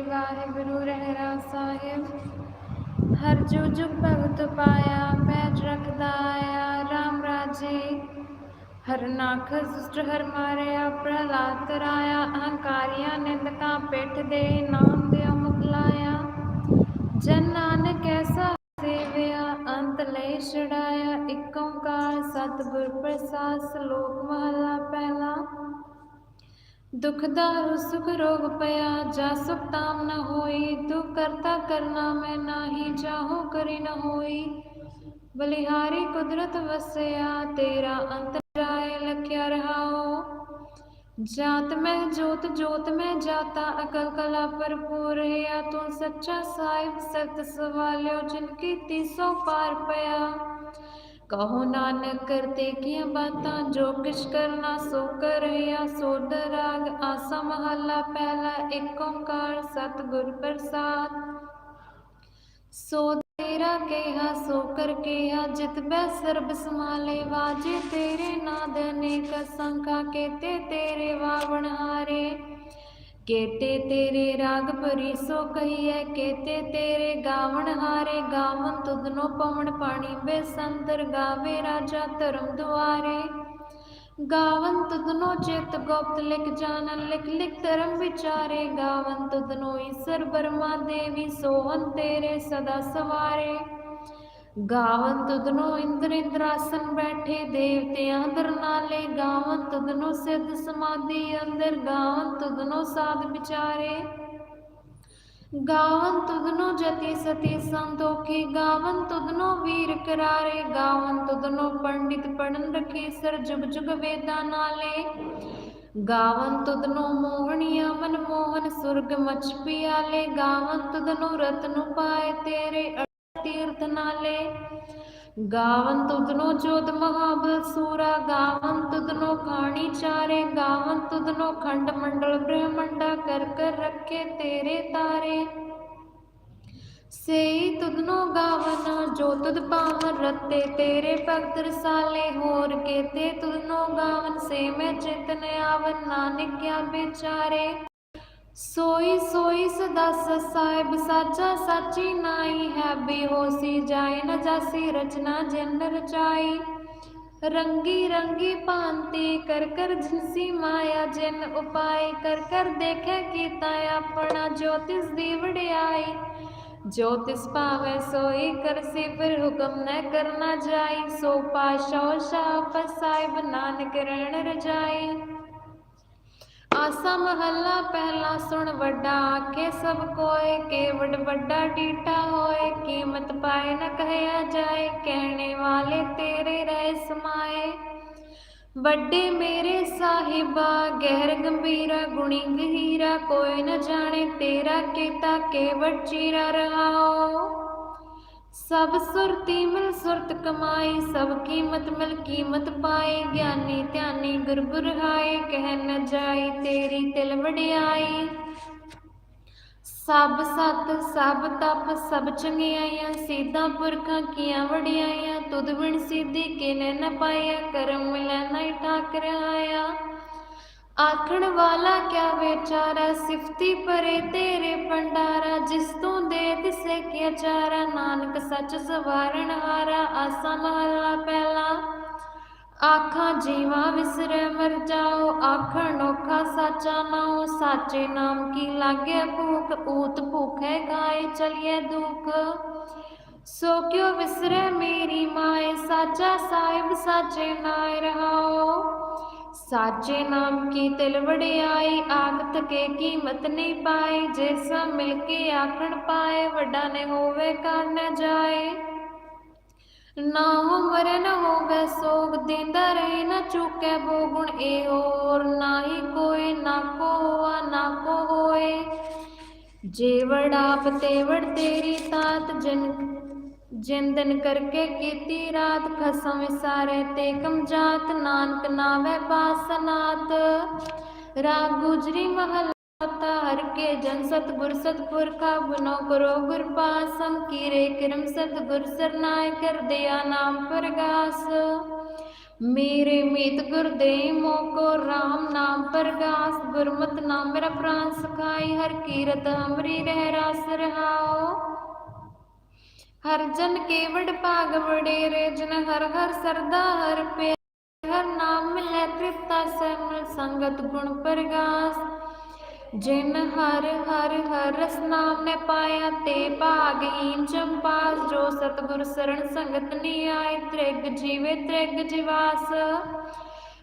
ਵਾਹਿਗੁਰੂ ਰਹਿਰਾ ਸਾਹਿਬ। ਹਰ ਜੋ ਜੁਗ ਭਗਤ ਪਾਇਆ ਪੈਜ ਰਖਦਾ ਆਇਆ RAM ਰਾਜੇ। ਹਰ ਨਾਖ ਸੁਸਟ ਹਰ ਮਾਰਿਆ, ਪ੍ਰਹਲਾਦ ਤਰਾਇਆ ਅਹੰਕਾਰੀਆਂ ਨਿੰਦਕਾਂ ਪਿੱਠ ਦੇ ਨਾਮ ਦਿਓ ਮੁਕਲਾਇਆ ਜਨ ਨਾਨਕ ਐਸਾ ਸੇਵਿਆ, ਅੰਤ ਲੈ ਛੜਾਇਆ ਇਕ ਓੰਕਾਰ ਸਤਿਗੁਰ ਪ੍ਰਸਾਦ, ਸ਼ਲੋਕ ਮਹਲਾ ਪਹਿਲਾ। ਦੁਖ ਦਾਰੂ ਸੁਖ ਰੋਗ ਪਿਆ, ਜਾ ਸੁਖ ਤਾਮ ਨ ਹੋਈ ਤੂੰ ਕਰਤਾ ਕਰਨਾ ਮੈਂ ਨਾਹੀ ਚਾਹੋ ਕਰੀ ਨ ਹੋਈ। ਬਲਿਹਾਰੀ ਕੁਦਰਤ ਵਸਿਆ, ਤੇਰਾ ਅੰਤ ਜਾਏ, ਲਖਿਆ ਰਹਾਓ ਜਾਤ ਮੈਂ ਜੋਤ ਜੋਤ ਮੈਂ ਜਾਤਾ, ਅਕਲ ਕਲਾ ਭਰਪੂਰ ਹੈ। ਤੂੰ ਸੱਚਾ ਸਾਹਿਬ ਸਤ ਸਵਾਲਿਓ, ਜਿਨ ਕੀ ਤੀਸੋ ਪਾਰ ਪਿਆ। ਕਹੋ ਨਾਨਕ ਕਰਤੇ ਕੀਆਂ ਬਾਤਾਂ, ਜੋ ਕਿਛ ਕਰਨਾ ਸੋ ਕਰਿਆ ਸੋਧ ਰਾਗ ਆਸਾ ਮਹੱਲਾ ਪਹਿਲਾ ਏਕ ਓੰਕਾਰ ਸਤਿਗੁਰ ਪ੍ਰਸਾਦ। ਸੋ ਤੇਰਾ ਕਿਹਾ, ਸੋ ਕਰ ਕਿਹਾ, ਜਿਤ ਬੈ ਸਰਬ ਸਮਾਲੇ ਵਾਜੇ ਤੇਰੇ ਨਾਦ ਅਨੇਕ ਸੰਖਾ, ਕੇਤੇ ਤੇਰੇ ਵਾਵਣ ਹਾਰੇ। ਕੇਤੇ ਤੇਰੇ ਰਾਗ ਭਰੀ ਸੋ ਕਹੀਐ, ਕੇਤੇ ਤੇਰੇ ਗਾਵਣ ਹਾਰੇ ਗਾਵਨ ਤੁਧਨੋ ਪਵਨ ਪਾਣੀ ਬੇਸੰਦਰ ਗਾਵੇ ਰਾਜਾ ਧਰਮ ਦੁਆਰੇ। ਗਾਵਨ ਤੁਧਨੋ ਚਿਤ ਗੁਪਤ ਲਿਖ ਜਾਣਨ ਲਿਖ ਲਿਖ ਧਰਮ ਵਿਚਾਰੇ। ਗਾਵਨ ਤੁਧਨੋ ਈਸ਼ਰ ਬਰਮਾ ਦੇਵੀ ਸੋਹਨ ਤੇਰੇ ਸਦਾ ਸਵਾਰੇ। ਗਾਵਨ ਤੁਧਨੋ ਇੰਦਰ ਇੰਦਰਾਸਨ ਬੈਠੇ ਦੇਵਤਿਆਂ ਦਰ ਨਾਲੇ ਗਾਵਨ ਤੁਧਨੋ ਸਿੱਧ ਸਮਾਧੀ ਅੰਦਰ ਗਾਵਨ ਤੁਧਨੋ ਸਾਧ ਵਿਚਾਰੇ। ਗਾਵਨ ਤੁਧਨੋ ਜਤੀ ਸਤੀ ਸੰਤੋਖੀ ਗਾਵਨ ਤੁਧਨੋ ਵੀਰ ਕਰਾਰੇ ਗਾਵਨ ਤੁਧਨੋ ਪੰਡਿਤ ਪੜਨ ਰਖੀ ਸਰ ਜੁਗ ਜੁਗ ਵੇਦਾਂ ਨਾਲੇ। ਗਾਵਨ ਤੁਧਨੋ ਮੋਹਣੀਆ ਮਨ ਮੋਹਨ ਸੁਰਗ ਮਚ ਪਿਆਲੇ ਗਾਵਨ ਤੁਧਨੋ ਰਤਨੁ ਪਾਏ ਤੇਰੇ ਤੀਰਥ ਨਾਲੇ। ਗਾਵਨ ਤੁਧਨੋ ਜੋਤ ਮਹਾਬਲ ਸੂਰਾ ਗਾਵਨ ਤੁਧਨੋ ਖਾਣੀ ਚਾਰੇ ਗਾਵਨ ਤੁਧਨੋ ਖੰਡ ਮੰਡਲ ਬ੍ਰਹਮੰਡਾ, ਕਰ ਕਰ ਰੱਖੇ ਤੇਰੇ ਤਾਰੇ। ਸੇਈ ਤੁਧਨੋ ਗਾਵਨ ਜੋ ਤੁਧ ਪਾਵਨ ਰਤੇ ਤੇਰੇ ਭਗਤ ਰਸਾਲੇ। ਹੋਰ ਕੇਤੇ ਤੁਧਨੋ ਗਾਵਨ, ਸੇ ਮੈਂ ਚਿਤਨ ਆਵਨ, ਨਾਨਕ ਕਿਆ ਵਿਚਾਰੇ। ਸੋਈ ਸੋਈ ਸਦਾ ਸਾਹਿਬ ਸਾਚਾ ਸਾਚੀ ਨਾਈ ਹੈ, ਬੇਹੋਸੀ ਜਾਏ ਨਾ ਜਾਸੀ ਰਚਨਾ ਜਿਨ ਰਚਾਈ। ਰੰਗੀ ਰੰਗੀ ਭਾਂਤੀ ਕਰ ਕਰ ਜਿਨਸੀ ਮਾਇਆ ਜਿਨ ਉਪਾਏ ਕਰ ਕਰ ਦੇਖੈ ਕੀਤਾ ਆਪਣਾ ਜੋਤਿਸ ਦੀ ਵਡਿਆਈ। ਜੋਤਿਸ ਤਿਸ ਸੋਈ ਕਰਸੀ ਫਿਰ ਹੁਕਮ ਨ ਕਰਨਾ ਜਾਈ, ਸੋ ਪਾਸ਼ੋ ਸ਼ਾਪ ਸਾਹਿਬ ਨਾਨਕ ਰਹਿਣ ਰਜਾਈ। ਆਸਾ ਮਹੱਲਾ ਪਹਿਲਾ ਸੁਣ ਵੱਡਾ ਆਖੇ, ਸਭ ਕੋਏ ਕੇਵਡ ਵੱਡਾ ਡੀਟਾ ਹੋਏ, ਕੀਮਤ ਪਾਏ ਨ ਕਹਿਆ ਜਾਏ, ਕਹਿਣੇ ਵਾਲੇ ਤੇਰੇ ਰਹਿ ਸਮਾਏ। ਵੱਡੇ ਮੇਰੇ ਸਾਹਿਬਾ, ਗਹਿਰ ਗੰਭੀਰਾ, ਗੁਣੀ ਗਹੀਰਾ, ਕੋਈ ਨਾ ਜਾਣੇ ਤੇਰਾ ਕੀਤਾ ਕੇਵਟ ਚੀਰਾ ਰਹਾਓ। ਸਭ ਸੁਰਤੀ ਮਿਲ ਸੁਰਤ ਕਮਾਈ, ਸਭ ਕੀਮਤ ਮਿਲ ਕੀਮਤ ਪਾਏ ਗਿਆਨੀ ਧਿਆਨੀ ਗੁਰ ਬੁਰਹਾਏ ਕਹਿ ਨ ਜਾਈ ਤੇਰੀ ਤਿਲ ਵਡਿਆਈ। ਸਭ ਸਤ, ਸਭ ਤਪ, ਸਭ ਚੰਗਿਆਈਆਂ, ਸੀਧਾ ਪੁਰਖਾਂ ਕੀਆਂ ਵਡਿਆਈਆਂ, ਤੁਧ ਬਿਨ ਸਿੱਧੀ ਕਿਨੇ ਨ ਪਾਇਆ ਕਰਮ ਮਿਲੈ ਨਹੀਂ ਠਾਕ ਰਹਾਇਆ ਆਖਣ ਵਾਲਾ ਕਿਆ ਵਿਚਾਰਾ, ਸਿਫਤੀ ਪਰੇ ਤੇਰੇ ਭੰਡਾਰਾ, ਜਿਸ ਤੂੰ ਦੇ ਤਿਸੇ ਕੀ ਚਾਰਾ ਨਾਨਕ ਸੱਚ ਸਵਾਰਣ ਹਾਰਾ, ਆਸਾ ਮਹਲਾ ਪਹਿਲਾ। ਆਖਾਂ ਜੀਵਾ ਵਿਸਰੈ, ਮਰ ਜਾਓ, ਆਖਣ ਔਖਾ ਸਾਚਾ ਨਾਉ, ਸਾਚੇ ਨਾਮ ਕੀ ਲਾਗੇ ਭੂਖ, ਊਤ ਭੂਖੇ ਖਾਏ ਚਲਿਏ ਦੁਖ। ਸੋ ਕਿਉ ਵਿਸਰੈ ਮੇਰੀ ਮਾਏ, ਸਾਚਾ ਸਾਹਿਬ, ਸਾਚੇ ਨਾਇ ਰਹਾਓ। ਸਾਚੇ ਨਾਮ ਕੀ ਤਿਲ ਵਡਿਆਈ, ਆਖਤ ਕੇ ਕੀਮਤ ਨਹੀਂ ਪਾਈ ਜਿਸ ਮਿਲ ਕੇ ਆਖਣ ਪਾਏ, ਵੱਡਾ ਨੇ ਹੋਵੇ ਕਰ ਨ ਜਾਏ। ਨਾ ਹੋ ਮਰੇ ਨਾ ਹੋਵੇ, ਸੋਗ ਦਿੰਦਾ ਰਹੇ, ਨਾ ਚੁੱਕੈ ਬੋ ਗੁਣ ਏ ਹੋਰ ਨਾ ਹੀ ਕੋਈ ਨਾ ਕੋ ਨਾ ਕੋ ਹੋਏ। ਜੇਵੜ ਆਪ ਤੇਵੜ ਤੇਰੀ ਤਾਤ, ਜਨ ਜਿੰਦਨ ਕਰਕੇ ਕੀਤੀ ਰਾਤ ਖਸਮ ਵਿਸਾਰੇ ਤੇ ਕਮ ਜਾਤ ਨਾਨਕ ਨਾਵੇ ਬਾਸਨਾਤ। ਰਾਗ ਗੁਜਰੀ ਮਹਲ ਹਰ ਕੇ ਜਨ ਸਤਗੁਰ ਸਤਪੁਰਖਾ ਬਨੋ ਕਰੋ ਗੁਰ ਪਾਸਮ ਕੀਰੇ ਕਿਰਮ ਸਤਗੁਰ ਸਰਨਾਇ ਕਰ ਦਿਆ ਨਾਮ ਪ੍ਰਗਾਸ। ਮੇਰੇ ਮੀਤ ਗੁਰਦੇ ਮੋਕੋ RAM ਨਾਮ ਪ੍ਰਗਾਸ। ਗੁਰਮਤਿ ਨਾਮ ਮੇਰਾ ਪ੍ਰਾਨ ਸਖਾਈ ਹਰ ਕੀਰਤ ਹਮਰੀ ਰਹਿ ਰਾਸ ਰਹਾਓ। ਹਰ ਜਨ ਕੇਵੜ ਭਾਗ ਵਡੇਰੇ, ਜਨ ਹਰ ਹਰ ਸਰਦਾ, ਹਰ ਪੇ ਹਰ ਨਾਮ ਮਿਲੈ ਤ੍ਰਿਪਤਾ ਸਹਿ ਸੰਗਤ ਗੁਣ ਪ੍ਰਗਾਸ। ਜਿਨ ਹਰ ਹਰ ਹਰ ਰਸ ਨਾਮ ਨੇ ਪਾਇਆ, ਤੇ ਭਾਗਹੀਨ ਚੰਪਾਸ ਜੋ ਸਤਿਗੁਰ ਸਰਣ ਸੰਗਤ ਨੀ ਆਏ, ਤ੍ਰਿਗ ਜੀਵੇ ਤ੍ਰਿਗ ਜਿਵਾਸ।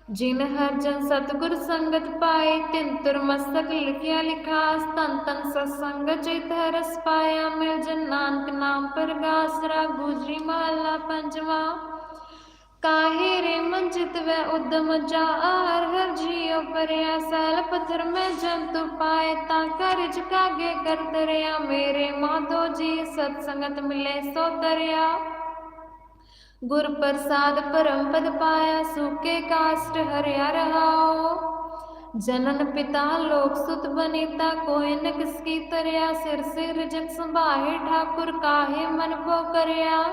ਜਿਨ ਹਰ ਜਨ ਸਤਿਗੁਰ ਸੰਗਤ ਪਾਏ, ਤਿਨ ਤੁਰ ਮਸਤਕ ਲਿਖਿਆ ਲਿਖਾਸ ਤਨ ਤਨ ਸਤਸੰਗ ਚਿਤ ਰਸ ਪਾਇਆ, ਮਿਲ ਜਨ ਨਾਨਕ ਨਾਮ ਪ੍ਰਗਾਸ ਰਾ ਗੁਜਰੀ ਮਹਲਾ ਪੰਜਵਾ। ਕਾਹੇ ਰੇ ਮਨ ਚਿਤ ਵੈ ਉਦਮ ਆਰ ਹਰ ਜੀਉ ਪਰਿਆ ਸਾਲ ਪਥਰ ਮੈਂ ਜੰਤੁ ਪਾਏ, ਤਾਂ ਕਰ ਕਾਗੇ ਕਰ ਦਰਿਆ, ਮੇਰੇ ਮਾਧੋ ਜੀ ਸਤ ਸੰਗਤ ਮਿਲੇ ਸੋ ਦਰਿਆ। ਗੁਰ ਪ੍ਰਸਾਦ ਪਰਮ ਪਦ ਪਾਇਆ, ਸੂਕੇ ਕਾਸ਼ਟ ਹਰਿਆ ਰਹਾਓ ਜਨਨ ਪਿਤਾ ਲੋਕ ਸੁਤ ਬਨੀਤਾ, ਕੋਈ ਨ ਕਿਸ ਕੀ ਤਰਿਆ, ਸਿਰ ਸਿਰ ਜਨ ਸੰਭਾਹੇ, ਠਾਕੁਰ ਕਾਹੇ ਮਨ ਭੋ ਕਰਿਆ।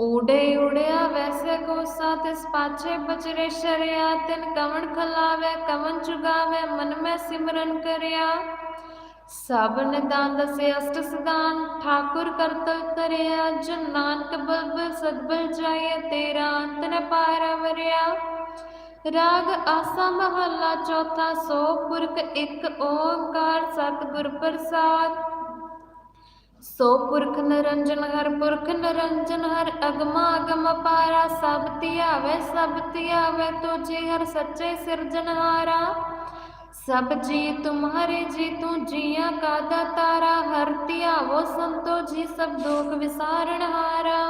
ਊੜੇ ਉੜਿਆ ਵੈਸੇ ਕੋਸਾ, ਤਿਸ ਪਾਛੇ ਬਚਰੇ ਸ਼ਰਿਆ, ਤਿਨ ਕਵਣ ਖਲਾਵੇ, ਕਵਣ ਚੁਗਾਵੇ ਮਨ ਮੈਂ ਸਿਮਰਨ ਕਰਿਆ। ਸਭ ਨਿਦਾਨ ਦਸੇ, ਅਸ਼ਟ ਸਦਾਨ ਠਾਕੁਰ ਕਰਤਲ ਤਰਿਆ ਜਨ ਨਾਨਕ ਬਲਬਲ ਸਦਬਲ ਜਾਏ ਤੇਰਾ ਅੰਤ ਨ ਪਾਰਾ ਵਰਿਆ। ਰਾਗ ਆਸਾ ਮਹੱਲਾ ਚੌਥਾ, ਸੋ ਪੁਰਖ ਇੱਕ ਓੰਕਾਰ ਸਤਿਗੁਰ ਪ੍ਰਸਾਦ। ਸੋ ਪੁਰਖ ਨਿਰੰਜਨ ਹਰ ਪੁਰਖ ਨਿਰੰਜਨ ਹਰ ਅਗਮਾ ਅਗਮ ਪਾਰਾ, ਸਭ ਧਿਆਵੇ ਸਭ ਧਿਆਵੇ, ਤੁਝੇ ਹਰ ਸੱਚੇ ਸਿਰਜਨਹਾਰਾ ਸਭ ਜੀ ਤੁਮਹਾਰੇ ਜੀ ਤੂੰ ਜੀਆਂ ਕਾ ਦਾਤਾਰਾ, ਹਰ ਧਿਆਵੋ ਸੰਤੋ ਜੀ, ਸਭ ਦੁਖ ਵਿਸਾਰਣ ਹਾਰਾ।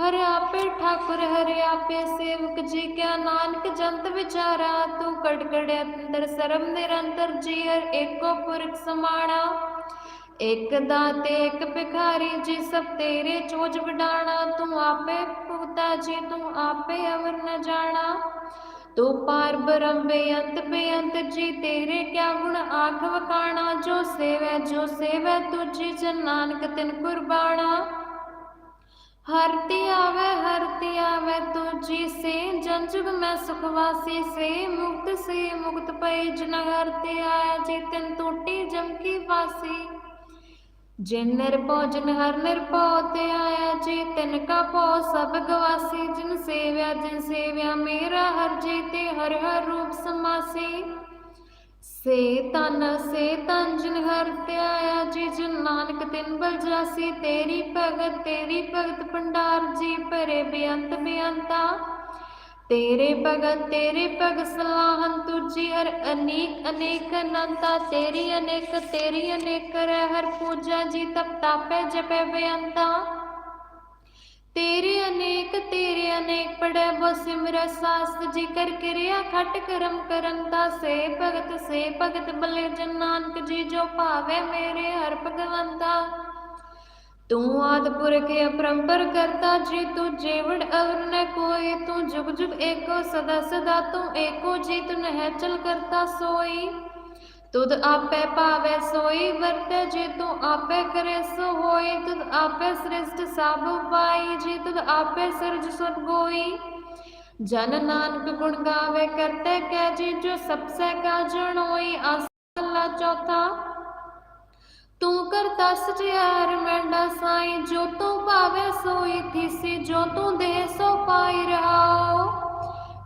ਹਰ ਆਪੇ ਠਾਕੁਰ, ਹਰਿ ਆਪੇ ਸੇਵਕ ਜੀ, ਕਿਆ ਨਾਨਕ ਜੰਤ ਵਿਚਾਰਾ। ਤੂੰ ਕੜ ਕੜੇ ਅੰਦਰ ਸਰਮ ਨਿਰੰਤਰ ਜੀ, ਹਰ ਏਕੋ ਪੁਰਖ ਸਮਾਣਾ। ਇਕ ਦਾਤੇ, ਇਕ ਭਿਖਾਰੀ ਜੀ, ਸਭ ਤੇਰੇ ਚੋਜ ਵਡਾਣਾ। ਤੂੰ ਆਪੇ ਭੁਗਤਾ ਜੀ, ਤੂੰ ਆਪੇ ਅਵਰ ਨ ਜਾਣਾ। ਤੂੰ ਪਾਰ ਬ੍ਰਹਮ ਬੇਅੰਤ ਬੇਅੰਤ ਜੀ, ਤੇਰੇ ਕਿਆ ਗੁਣ ਆਖ ਵਖਾਣਾ? ਜੋ ਸੇਵੈ ਜੋ ਸੇਵੈ ਤੁਝੀ, ਜਨ ਨਾਨਕ ਤਿਨ ਕੁਰਬਾਣਾ। ਹਰ ਧਿਆਵੈ ਹਰ ਧਿਆਵੈ ਤੁਝੀ, ਸੇ ਜਨ ਜੁਗ ਮੈਂ ਸੁਖ ਵਾਸੀ, ਸੇ ਮੁਕਤ ਸੇ ਮੁਕਤ ਪਏ ਜਨ ਹਰ ਆਇਆ, ਜੀ ਤਿਨ ਟੂਟੀ ਜਮ ਕੀ ਵਾਸੀ। ਜਿਨ ਨਿਰਭਉ, ਜਿਨ ਹਰ ਨਿਰਭਉ, ਤੇ ਆਇਆ ਜੀ ਤਿਨ ਕਾ ਭਉ, ਸਭ ਗਵਾਸੀ, ਜਿਨ ਸੇਵਿਆ ਜਿਨ ਸੇਵਿਆ, ਮੇਰਾ ਹਰ ਜੀ ਤੇ ਹਰ ਹਰ ਰੂਪ ਸਮਾਸੀ। ਸੇ ਤਨ ਸੇ ਤਨ ਜਿਨ ਹਰ ਤੇ ਆਇਆ ਜੀ, ਜਿਨ ਨਾਨਕ ਤਿਨ ਬਲ ਜਾਸੀ, ਤੇਰੀ ਭਗਤ ਤੇਰੀ ਭਗਤ ਭੰਡਾਰ ਜੀ, ਭਰੇ ਬੇਅੰਤ ਬੇਅੰਤਾ। ਤੇਰੇ ਭਗਤ ਤੇਰੇ ਭਗਤ ਸਲਾਹਨ ਤੁਜੀ ਹਰ ਅਨੇਕ ਅਨੇਕ ਅਨੰਤਾ, ਤੇਰੀ ਅਨੇਕ ਤੇਰੀ ਅਨੇਕ ਕਰੈ ਹਰ ਪੂਜਾ ਜੀ ਤਪ ਤਾਪੈ, ਜਪੈ ਬੇਅੰਤਾ। ਤੇਰੇ ਅਨੇਕ ਤੇਰੇ ਅਨੇਕ ਪੜੈ ਬੋ ਸਿਮਰੈ ਸਾਸਤ ਜੀ ਕਰ ਕਿਰਿਆ ਖਟ ਕਰਮ ਕਰਨ ਦਾ, ਸੇ ਭਗਤ ਸੇ ਭਗਤ ਬਲੇ ਜਨ ਨਾਨਕ ਜੀ ਜੋ ਭਾਵੇ ਮੇਰੇ ਹਰ ਭਗਵੰਤਾ। ਤੂੰ ਆਦ ਪੁਰਖ ਅਪਰੰਪਰ ਕਰਤਾ, ਜੀ ਤੂੰ ਜੀਵੜ ਅਵਰ ਨ ਕੋਈ ਤੂੰ ਜੁਗ ਜੁਗ ਏਕੋ, ਸਦਾ ਸਦਾ ਤੂੰ ਏਕੋ, ਜੀ ਤੂੰ ਨਹਿ ਚਲ ਕਰਤਾ ਸੋਈ। ਤੁਧ ਆਪੇ ਭਾਵੇ ਸੋਈ, ਵਰਤੈ ਜੀ ਤੂੰ ਆਪੇ ਕਰੇ ਸੋ ਹੋਈ। ਤੁਧ ਆਪੇ ਸ੍ਰਿਸ਼ਟ ਸਭ ਉਪਾਈ ਜੀ ਤੁਧ ਆਪੇ ਸਿਰਜ ਸੁਨ ਗੋਈ। ਜਨ ਨਾਨਕ ਗੁਣ ਗਾਵੇ, ਕਰਤੇ ਕਹਿ ਜੀ ਜੋ ਸਭ ਸੇ ਕਾ ਜਣੋਈ। ਆਸਲਾ ਚੌਥਾ। ਤੂੰ ਕਰਤਾ ਸਚਿਆਰ ਮੈਂਡਾ ਸਾਈ, ਜੋ ਤੂੰ ਭਾਵੇ ਸੋਈ ਥੀਸੀ, ਜੋ ਤੂੰ ਦੇ ਸੋ ਪਾਈ ਰਹਾਓ।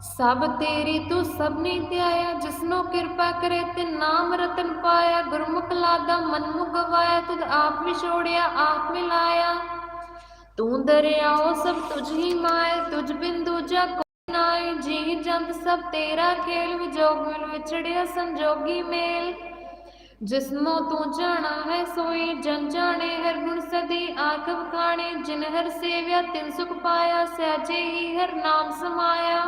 ਸਭ ਤੇਰੀ ਤੂੰ ਸਭਨੀ ਧਿਆਇਆ, ਜਿਸਨੂੰ ਕਿਰਪਾ ਕਰੇ ਤੇ ਨਾਮ ਰਤਨ ਪਾਇਆ। ਗੁਰਮੁਖ ਲਾਦਾ ਮਨ ਮੁ ਗਵਾਇਆ ਤੁਧ ਆਪ ਵਿਛੋੜਿਆ ਆਪ ਮਿਲਾਇਆ ਤੂੰ ਦਰਿਆਓ ਸਭ ਤੁਝ ਹੀ ਮਾਏ ਤੁਝ ਬਿਨ ਦੂਜਾ ਨਾਏ ਜੀ ਜੰਤ ਸਭ ਤੇਰਾ ਖੇਲ, ਵਿਜੋਗ ਮਿਲ ਵਿਛੜਿਆ ਸੰਜੋਗੀ ਮੇਲ। ਜਿਸਨੂੰ ਤੂੰ ਜਾਣਾ ਹੈ ਸੋਈ ਜਨ ਜਾਣੇ, ਹਰ ਗੁਣ ਸਦੀ ਆਖ ਵਖਾਣੇ ਜਿਨ ਹਰ ਸੇਵਿਆ, ਤਿਨ ਸੁਖ ਪਾਇਆ, ਸਹਿਜੇ ਹੀ ਹਰ ਨਾਮ ਸਮਾਇਆ।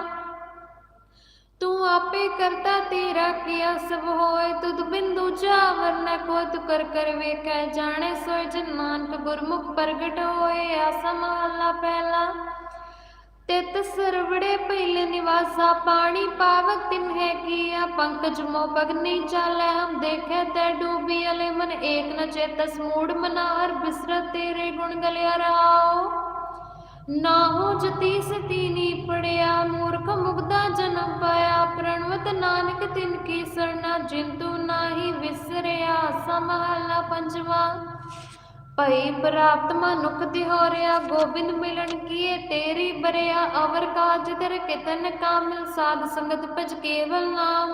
ਤੂੰ ਆਪੇ ਕਰਤਾ ਤੇਰਾ ਕੀਆ ਸਭ ਹੋਏ, ਤੁਧ ਬਿੰਦੂ ਜਾਵਰ ਨ ਕੋ ਤੂ ਕਰ ਕਰ ਵੇਖੈ, ਜਾਣੇ ਸੋਇ ਜਨ ਨਾਨਕ ਗੁਰਮੁਖ ਪ੍ਰਗਟ ਹੋਏ, ਆਸਾ ਮਹੱਲਾ ਪਹਿਲਾ। ਤਿਤ ਸਰਵੜੇ ਪਹਿਲੇ ਨਿਵਾਸਾ, ਪਾਣੀ ਪਾਵਕ ਤਿਨ ਹੈ ਕੀਆ ਪੰਕਜ ਮੋ ਪਗਨੀ ਚਾਲੈ, ਹਮ ਦੇਖੈ ਤੈ ਡੂਬੀ ਅਲੇ ਮਨ ਏਕ ਨ ਚੇਤਸ ਮੂੜ ਮਨਾਰ ਬਿਸਰਤ ਤੇਰੇ ਗੁਣ ਗਲਿਆ ਰਾਓ। ਨਾਹੋ ਜਤੀ ਸਤੀ ਨੀ ਪੜਿਆ, ਮੂਰਖ ਮੁਗਦਾ ਜਨਮ ਪਾਇਆ, ਪ੍ਰਣਵਤ ਨਾਨਕ ਤਿਨ ਕੀ ਸਰਨਾ, ਜਿੰਤੂ ਨਾਹੀ ਵਿਸਰਿਆ, ਸਮਹਲਾ ਪੰਜਵਾ। ਭਈ ਪ੍ਰਾਪਤ ਮਨੁਖ ਦਿਹੋਰਿਆ ਗੋਬਿੰਦ ਮਿਲਣ ਕੀਏ ਤੇਰੀ ਬਰਿਆ, ਅਵਰ ਕਾਜ ਦਰ ਕਿਤਨ ਕਾਮਿਲ, ਸਾਧ ਸੰਗਤ ਭਜ ਕੇਵਲ ਨਾਮ।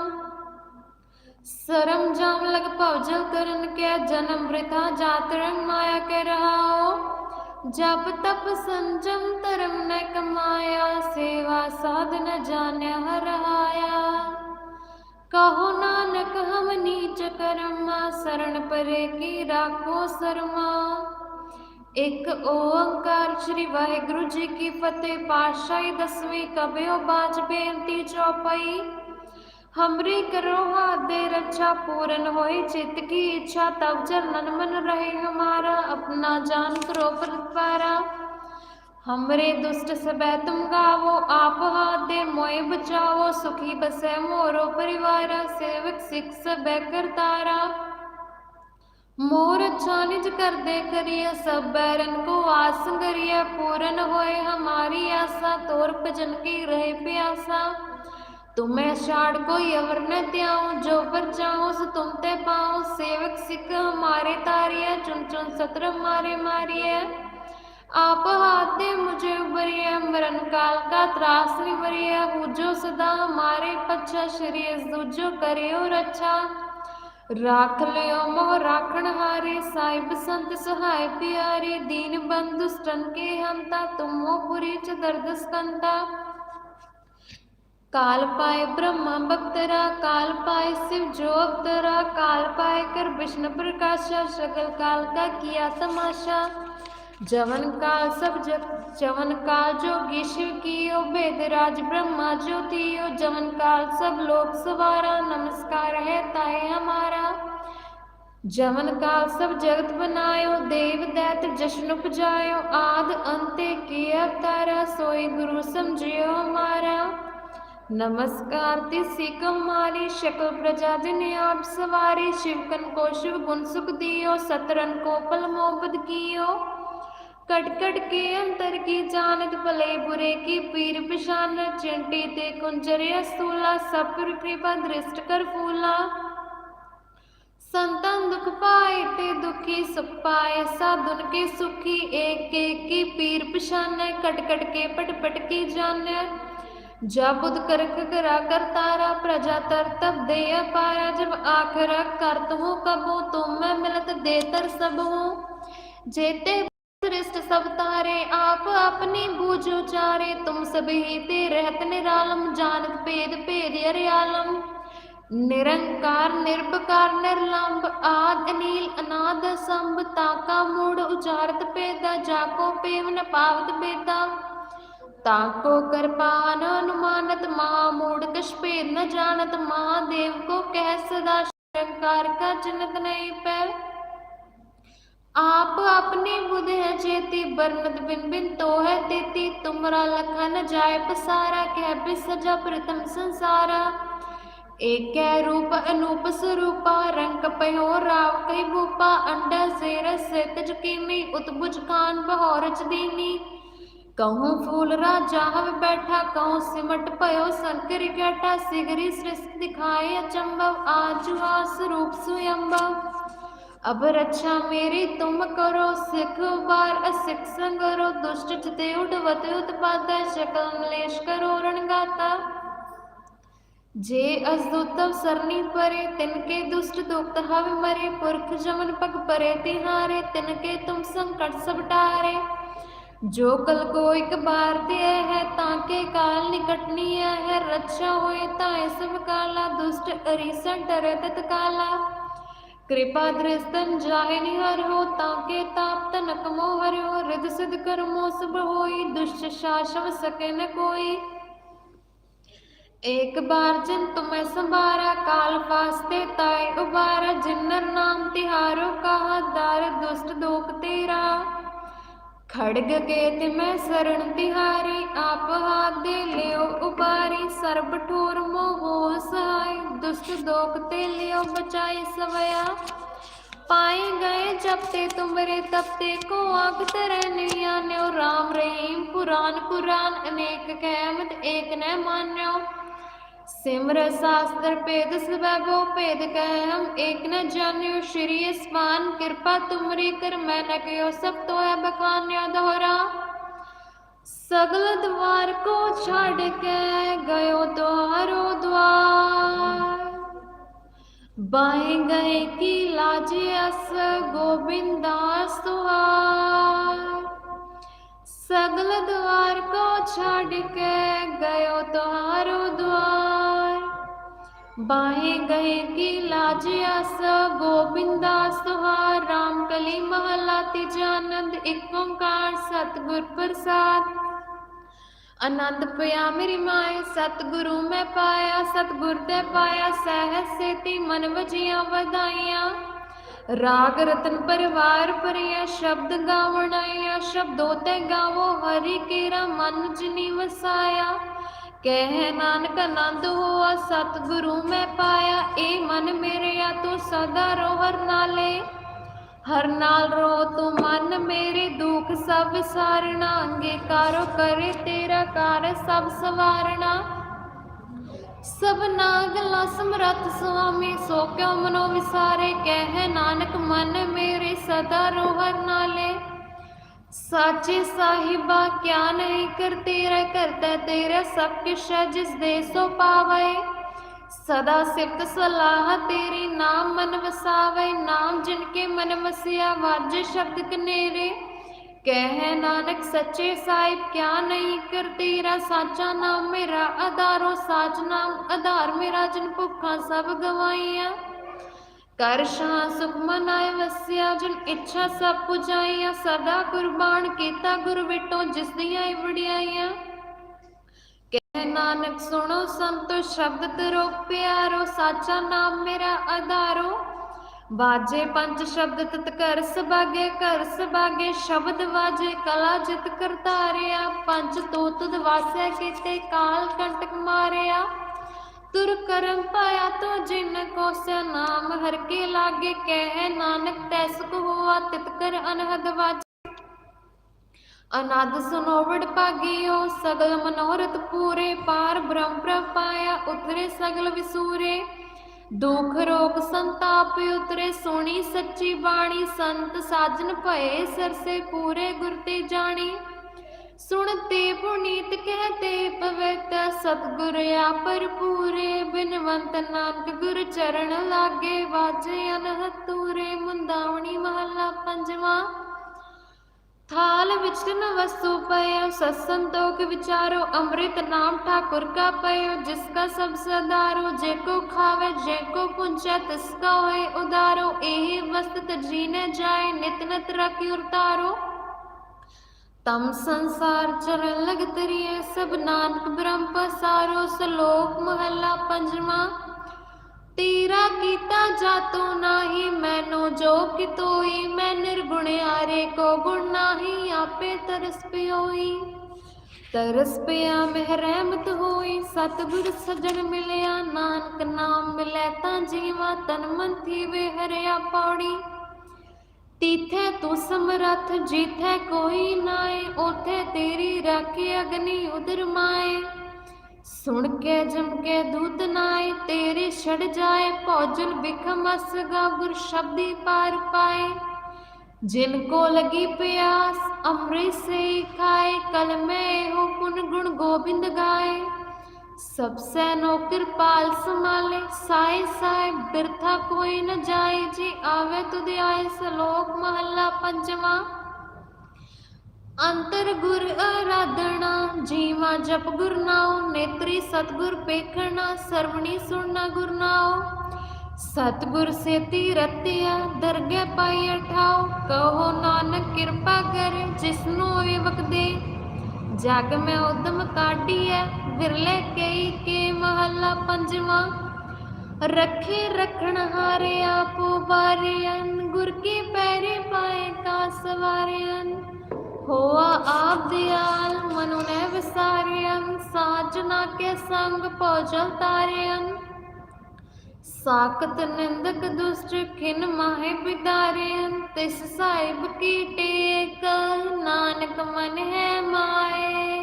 ਸਰਮ ਜਾਮ ਲਗ ਭਵਜਲ ਕਰਨ ਕੇ, ਜਨਮ ਬ੍ਰਿਥਾ ਜਾਤ ਮਾਇਆ ਕੇ ਰਹਾਓ ਜਪ ਤਪ ਸੰਜਮ ਧਰਮ ਨ ਕਮਾਇਆ, ਸੇਵਾ ਸਾਧ ਜਾਣਿਆ ਹਰਾਇਆ ਕਹੋ ਨਾਨਕ, ਹਮ ਨੀਚ ਕਰਮਾ ਸਰਣ ਪਰੇ ਕੀ ਰਾਖੋ ਸਰਮਾ। ਇੱਕ ਓੰਕਾਰ ਸ੍ਰੀ ਵਾਹਿਗੁਰੂ ਜੀ ਕੀ ਫਤਿਹ, ਪਾਤਸ਼ਾਹੀ ਦਸਵੀਂ ਕਬਿਓ ਬਾਜ ਬੇਨਤੀ ਚੌਪਈ। ਹਮਰੀ ਕਰੋ ਹਾਦੇ ਰੱਛਾ, ਪੂਰਨ ਹੋਈ ਚਿਤ ਕੀ ਇੱਛਾ ਤਬ ਜਨਨ ਮਨ ਰਹੇ ਹਮਾਰਾ, ਆਪਣਾ ਜਾਨ ਕਰੋ ਪ੍ਰਤਪਾਰਾ। हमरे दुष्ट सबै तुम गावो, आप हाथ दे मोए बचावो, सुखी बसे मोरो परिवारा, सेवक सिख सबै करतारा। मोर अच्छा निज कर दे करिय, सब बैरन को आस करिय, पूरन होए हमारी आशा तोर भजन की रहे प्यासा। तुम्हें छाड़ कोई अवर न त्याऊं, जो पर चाहूँ सो तुम ते पाऊँ। सेवक सिख हमारे तारिया, चुन चुन सत्र मारे मारिए आप हाथ दे मुझे उबरिए मरण काल का त्रास निवरिए पूजो सदा हमारे पच्छा शरीर दूजो करियो रक्षा राख लियो मोह राखण हारे साहिब संत सहाय प्यारे दीन बंधु स्तन के हंता तुम हो पुरी च दर्द स्कंता काल पाए ब्रह्मा बक्तरा काल पाए शिव जो अवतरा काल पाए कर विष्णु प्रकाशा सकल काल का किया तमाशा जवन काल सब जग जवन काल जोगी शिव कियो वेदराज ब्रह्मा ज्योतियो जवन काल सब लोक सवारा नमस्कार है ताए हमारा जवन काल सब जगत बनायो देव दैत जशन उपजायो आद अंते की अवतारा सोई गुरु समझियो हमारा नमस्कार तिसी कमारी शकल प्रजा जिने आप सवारी शिवकन को शिव गुण सुख दियो सतरन को पल मोहब्बत कियो कट कट के अंतर की जानत भले बुरे की पीर पिशान चिंटी ते कुंजरिया स्थूला सब पर कृपा दृष्ट कर फूला संतन दुख पाए ते दुखी सुख पाए साधुन के सुखी एक एक की पीर पिशान कट कट के पट पट की जान जब बुध करक करा कर तारा प्रजा तर तब दे पारा जब आखरा करत हूँ कबू तुम मैं मिलत देतर सब हूँ जेते श्रेष्ठ सब तारे आप अपनी बूझो चारे तुम सब ही ते रहत निरालम जानत भेद भेद अरियालम निरंकार निर्भकार निर्लंब आद अनील अनाद संभ ताका मूड उचारत पेदा जाको पेव न पावत बेदा ताको कृपान अनुमानत महामूढ़ कछ भेद न जानत महादेव को कह सदा शंकार का चिन्हत नहीं पैर आप अपनी बुध है चेती बरनत बिन बिन तो है तेती। तुमरा लखन जाय पसारा, कह सजा प्रथम संसारा। एक रूप अनूप स्वरूपा, रंग पयो राव कई भूपा। अंडा सेर से तजकीमी उत्बुज खान बहोरच दीनी। कहूँ फूल राजा हव बैठा, कहूँ सिमट पयो संकर कैठा सिगरी सृष्टि दिखाए अचंभव आजुआस ਅਬ ਰੱਛਾ ਮੇਰੀ, ਤੁਮ ਕਰੋ ਸਿੱਖ ਵਾਰ। ਅਸਿੱਖ ਸੰਗਰੋ ਦੁਸ਼ਟ ਚਤੇ ਉਡਵਤ ਉਤਪਾਦਾ, ਸ਼ਕਲ ਮਲੇਸ਼ ਕਰੋ ਰਣਗਾਤਾ। ਜੇ ਅਸਦੁਤਵ ਸਰਨੀ ਪਰੇ ਤਿਨਕੇ ਦੁਸ਼ਟ ਦੁਖਤ ਹਵ ਮਰੇ। ਪੁਰਖ ਜਮਨ ਪਗ ਪਰੇ, ਤਿਹਾਰੇ ਤਿਨਕੇ ਤੁਮ ਸੰਕਟ ਸਭ ਟਾਰੇ। ਜੋ ਕਲ ਕੋ ਇਕ ਬਾਰ ਤੇ ਹੈ, ਤਾਂ ਕੇ ਕਾਲ ਨਿਕਟਨੀ ਹੈ। ਰੱਛਾ ਹੋਏ ਤਾਂ ਇਸ ਕਾਲਾ ਦੁਸ਼ਟ ਅਰੀਸਾ ਡਰੇ ਤਤ ਕਾਲਾ। कृपा दृष्टन जाहे निहर हो ताके ताप तनक मोहर हो रिद सिद्ध कर्मो सब होई दुष्ट शासव सके न कोई एक बार जिन तुम्हें संभारा काल फास्ते ताए उबारा जिन्नर नाम तिहारो कहा दार दुष्ट दोख तेरा ਖੜਗ ਕੇ ਤੇ ਮੈਂ ਸਰਣ ਤਿਹਾਰੀ ਆਪ ਹਾਥ ਦੇ ਲਿਓ, ਉਪਾਰੀ ਸਰਬ ਠੋਰ ਮੋਹ ਸਾਈ ਦੁਸ਼ਟ ਦੋਖ ਤੇ ਲਿਓ ਬਚਾਈ ਸਵਇਆ। ਪਾਏ ਗਏ ਜਬ ਤੇ ਤੁਮਰੇ ਤਬ ਤੇ ਕੋ ਆਗ ਤਰਨਿਆ ਨੇ ਰਾਮ ਰਹੀਮ ਪੁਰਾਨ ਪੁਰਾਨ, ਅਨੇਕ ਕਹਿਮਤ ਏਕ ਨਹਿ ਮਾਨਿਓ। सिमर शास्त्र भेद सबो भेद कह हम एक न जान्यो, श्री स्मान कृपा तुमरी कर मैं न कहो सब तो है बखान्यो दोहरा। सगल द्वार को छाड़ के गयो द्वारो द्वार। बाएँ गए की लाजे अस गोविंदास तुहार। सगल द्वार को छाड़ के गयो तुहारो द्वार। ਬਾਹੇ ਗਏ ਕੀ ਲਾਜਿਆ ਸ ਗੋਬਿੰਦਾ ਸੁਹਾ RAM ਕਲੀ ਮਹਲਾ ਤੀਜਾ ਆਨੰਦ ਇੱਕ ਓੰਕਾਰ, ਸਤਿਗੁਰ ਪ੍ਰਸਾਦ। ਆਨੰਦ ਪਿਆ ਮੇਰੀ ਮਾਏ, ਸਤਿਗੁਰੂ ਮੈਂ ਪਾਇਆ, ਸਤਿਗੁਰ ਤੇ ਪਾਇਆ, ਸਹਿਜ ਸੇਤੀ ਮਨ ਵਜੀਆਂ ਵਧਾਈਆਂ। ਰਾਗ ਰਤਨ ਪਰਿਵਾਰ ਪਰਿਆ ਸ਼ਬਦ ਗਾਵਣ ਆਇਆ, ਸ਼ਬਦੋ ਤੇ ਗਾਵੋ, ਹਰੀ ਕੇਰਾ ਮਨ ਜਿਨੀ ਵਸਾਇਆ। ਕਹਿ ਨਾਨਕ ਆਨੰਦ ਹੋਆ, ਸਤਿਗੁਰੂ ਮੈਂ ਪਾਇਆ ਏ ਮਨ ਮੇਰਿਆ, ਤੂੰ ਸਦਾ ਰੋਹਰ ਨਾਲੇ। ਹਰ ਨਾਲ ਰੋ ਤੂੰ ਮਨ ਮੇਰੇ, ਦੁੱਖ ਸਭ ਵਿਸਾਰਣਾ ਅੰਗੀਕਾਰੋ ਕਰੇ ਤੇਰਾ ਕਾਰ ਸਭ ਸਵਾਰਣਾ। ਸਭਨਾ ਗੱਲਾਂ ਸਮਰੱਥ ਸੁਆਮੀ, ਸੋ ਕਿਉ ਮਨੋ ਵਿਸਾਰੇ, ਕਹਿ ਨਾਨਕ ਮਨ ਮੇਰੇ, ਸਦਾ ਰੋਵਰ ਨਾਲੇ। ਸਾਚੇ ਸਾਹਿਬਾ ਕਿਆ ਨਹੀਂ ਕਰ ਤੇਰਾ ਕਰਤਾ ਤੇਰਾ, ਸਭ ਕਿਛ ਜਿਸ ਦੇ ਸੋ ਪਾਵੇ। ਸਦਾ ਸਿਫਤ ਸਲਾਹ ਤੇਰੀ ਨਾਮ ਮਨ ਵਸਾਵੇ। ਨਾਮ ਜਿਨ ਕੇ ਮਨ ਵਸਿਆ, ਵਾਜ ਸ਼ਬਦ ਕਨੇਰੇ। ਕਹਿ ਨਾਨਕ, ਸੱਚੇ ਸਾਹਿਬ ਕਿਆ ਨਹੀਂ ਕਰ ਤੇਰਾ, ਸਾਚਾ ਨਾਮ ਮੇਰਾ, ਆਧਾਰੋ ਸਾਚ ਨਾਮ, ਆਧਾਰ ਮੇਰਾ, ਜਿਨ ਭੁੱਖਾਂ ਸਭ ਗਵਾਈਆਂ। ਕਰ ਸ਼ਾਹ ਸੁਖ ਮਨਾਏ ਵਸਿਆ, ਜਿਨ ਇੱਛਾ ਸਭ ਪੁਜਾਈਆਂ, ਸਦਾ ਕੁਰਬਾਨ ਕੀਤਾ ਗੁਰ ਵਿਟੋ ਜਿਸ ਦੀਆਂ ਈ ਵਡਿਆਈਆਂ। ਕਹਿ ਨਾਨਕ ਸੁਣੋ ਸੰਤੋ, ਸ਼ਬਦ ਤਰੋ ਪਿਆਰੋ, ਸਾਚਾ ਨਾਮ ਮੇਰਾ ਆਧਾਰੋ। ਬਾਜੇ ਪੰਜ ਸ਼ਬਦ ਤਤ ਕਰ ਸਬਾਗੇ ਕਰ ਸਬਾਗੇ, ਸ਼ਬਦ ਵਾਜੇ, ਕਲਾ ਜਿਤ ਕਰਤਾਰਿਆ। ਪੰਜ ਤੋਤ ਦਵਾਸਿਆ ਕੀਤੇ, ਕਾਲ ਕੰਟਕ ਮਾਰਿਆ। ਤੁਰ ਕਰਮ ਪਾਇਆ ਤੋ ਜਿਨ ਕੋ ਸ ਨਾਮ, ਹਰ ਕੇ ਲਾਗੇ ਕਹਿ ਨਾਨਕ ਤੈਸ ਕੋ ਹੋਆ ਤਿਤ ਕਰ ਅਨਹਦ ਵਾਜ ਅਨੰਦ ਸੁਨੋਵੜ ਭਾਗਿਓ, ਸਗਲ ਮਨੋਰਥ ਪੂਰੇ ਪਾਰ ਬ੍ਰਹਮ ਪ੍ਰਪਾਇਆ ਉਤਰੇ ਸਗਲ ਵਿਸੂਰੇ। ਦੁਖ ਰੋਗ ਸੰਤਾਪ ਉਤਰੇ, ਸੋਣੀ ਸੱਚੀ ਬਾਣੀ, ਸੰਤ ਸਾਜਨ ਭਏ ਸਰਸੇ ਪੂਰੇ ਗੁਰ ਤੇ ਜਾਣੀ। ਸੁਣਤੇ ਪੁਨੀਤ ਕਹਤੇ, ਪਵਿੱਤ ਸਤਗੁਰ ਆਪਰ ਪੂਰੇ ਬਿਨਵੰਤ ਨਾਨਕ ਗੁਰ ਚਰਨ ਲਾਗੇ ਵਾਜੇ ਅਨਹਤ ਮੁੰਦਾਵਣੀ ਮਹੱਲਾ ਪੰਜਵਾਂ। ਥਾਲ ਵਿੱਚ ਨ ਵਸਤੂ ਪਇਓ ਸਤਸੰਤੋਖ ਵਿਚਾਰੋ, ਅੰਮ੍ਰਿਤ ਨਾਮ ਠਾਕੁਰ ਕਾ ਪਇਓ ਜਿਸ ਕਾ ਸਭ ਸਦਾਰੋ, ਜੇ ਕੋ ਖਾਵੇ, ਜੇ ਕੋ ਪੁੰਚੈ, ਤਿਸ ਕਾ ਹੋਏ ਉਦਾਰੋ, ਇਹ ਵਸਤ ਤਜੀ ਨ ਜਾਏ, ਨਿਤ ਨਿਤ ਰਖਿ ਉਰਤਾਰੋ ਤਮ ਸੰਸਾਰ ਚਰਨ ਲਗ ਤਰੀਏ ਸਭ ਨਾਨਕ ਬ੍ਰਹਮ ਪਸਾਰੋ ਸਲੋਕ ਮਹੱਲਾ ਪੰਜਵਾਂ। ਤੇਰਾ ਕੀਤਾ ਜਾਤੋ ਨਾਹੀ, ਮੈਨੋ ਜੋ ਕਿਤੋਈ, ਮੈਂ ਨਿਰਗੁਣਿਆਰੇ ਕੋ ਗੁਣ ਨਾਹੀ, ਆਪੇ ਤਰਸ ਪਿਓਈ। ਤਰਸ ਪਿਆ ਮਹਿ ਰਹਿਮਤ ਹੋਈ, ਸਤਿਗੁਰ ਸਜਣ ਮਿਲਿਆ, ਨਾਨਕ ਨਾਮ ਮਿਲੈ ਤਾਂ ਜੀਵਾ, ਤਨ ਮਨ ਥੀਵੇ ਹਰਿਆ ਪੌੜੀ। ਤੀਥੈ ਤੂੰ ਸਮਰੱਥ, ਜਿਥੈ ਕੋਈ ਨਾਏ ਉਥੇ ਤੇਰੀ ਰਾਖੀ ਅਗਨੀ ਉਦਰ ਮਾਏ। ਸੁਣ ਕੇ ਜਮ ਕੇ ਦੂਤ ਨਾਏ, ਤੇਰੇ ਛੜ ਜਾਏ, ਭੋਜਨ ਬਿਖਮ ਅਸਗਾ ਗੁਰ ਸ਼ਬਦੀ ਪਾਰ ਪਾਏ। ਜਿਨ ਕੋ ਲਗੀ ਪਿਆਸ, ਅੰਮ੍ਰਿਤ ਸੇ ਖਾਏ ਕਲ ਮੈਂ ਹੋ ਪੁਨ ਗੁਣ ਗੋਬਿੰਦ ਗਾਏ। ਸਭ ਸੈ ਨੋ ਕਿਰਪਾਲ ਸਮਾਲੇ ਸਾਏ ਸਾਏ ਬਿਰਥਾ ਕੋਈ ਨ ਜਾਏ, ਜੀ ਆਵੇ ਤੁਧ ਆਏ ਸਲੋਕ ਮਹੱਲਾ ਪੰਜਵਾਂ। ਅੰਤਰ ਗੁਰ ਆਰਾਧਣਾ ਜੀਵਾ ਜਪ ਗੁਰ ਨਾਉ, ਨੇਤਰੀ ਸਤਗੁਰ ਪੇਖਣਾ, ਸਰਵਣੀ ਸੁਣਨਾ ਗੁਰ ਨਾਉ। ਸਤਗੁਰ ਸੇਤੀ ਰਤਿਆ, ਦਰਗਹਿ ਪਾਈ ਠਾਉ ਕਹੋ ਨਾਨਕ ਕਿਰਪਾ ਕਰ, ਜਿਸਨੂੰ ਹੋਏ ਵਕਦੇ ਜਗ ਮੈਂ ਉਦਮ ਕਾਢੀਐ, ਵਿਰਲੇ ਕਈ ਕੇ ਮਹੱਲਾ ਪੰਜਵਾਂ। ਰੱਖੇ ਰਖਣ ਹਾਰੇ ਆਪੋ ਬਾਰਿਆਨ ਗੁਰ ਕੀ ਪੈਰੇ ਪਾਏ ਕਾ ਸਵਾਰਿਆਨ ਹੋਆ ਆਪ ਦਿਆਲ ਮਨੁ ਨੇ ਵਿਸਾਰਿਆਨ ਸਾਜਨਾ ਕੇ ਸੰਗ ਭੋਜਲ ਤਾਰਿਆਨ ਸਾਖਤ ਨੰਦਕ ਦੁਸ਼ਟ ਖਿਨ ਮਾਹੇ ਬਿਦਾਰਿਅਨ ਤਿਸ ਸਾਹਿਬ ਕੀ ਟੇਕ? ਨਾਨਕ ਮਨ ਹੈ ਮਾਏ।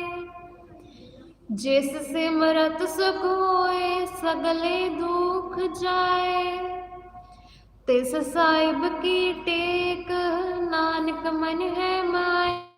ਜਿਸ ਸਿਮਰਤ ਸੁਖ ਹੋਏ, ਸਗਲੇ ਦੁਖ ਜਾਏ। ਤਿਸ ਸਾਹਿਬ ਕੀ ਟੇਕ? ਨਾਨਕ ਮਨ ਹੈ ਮਾਏ।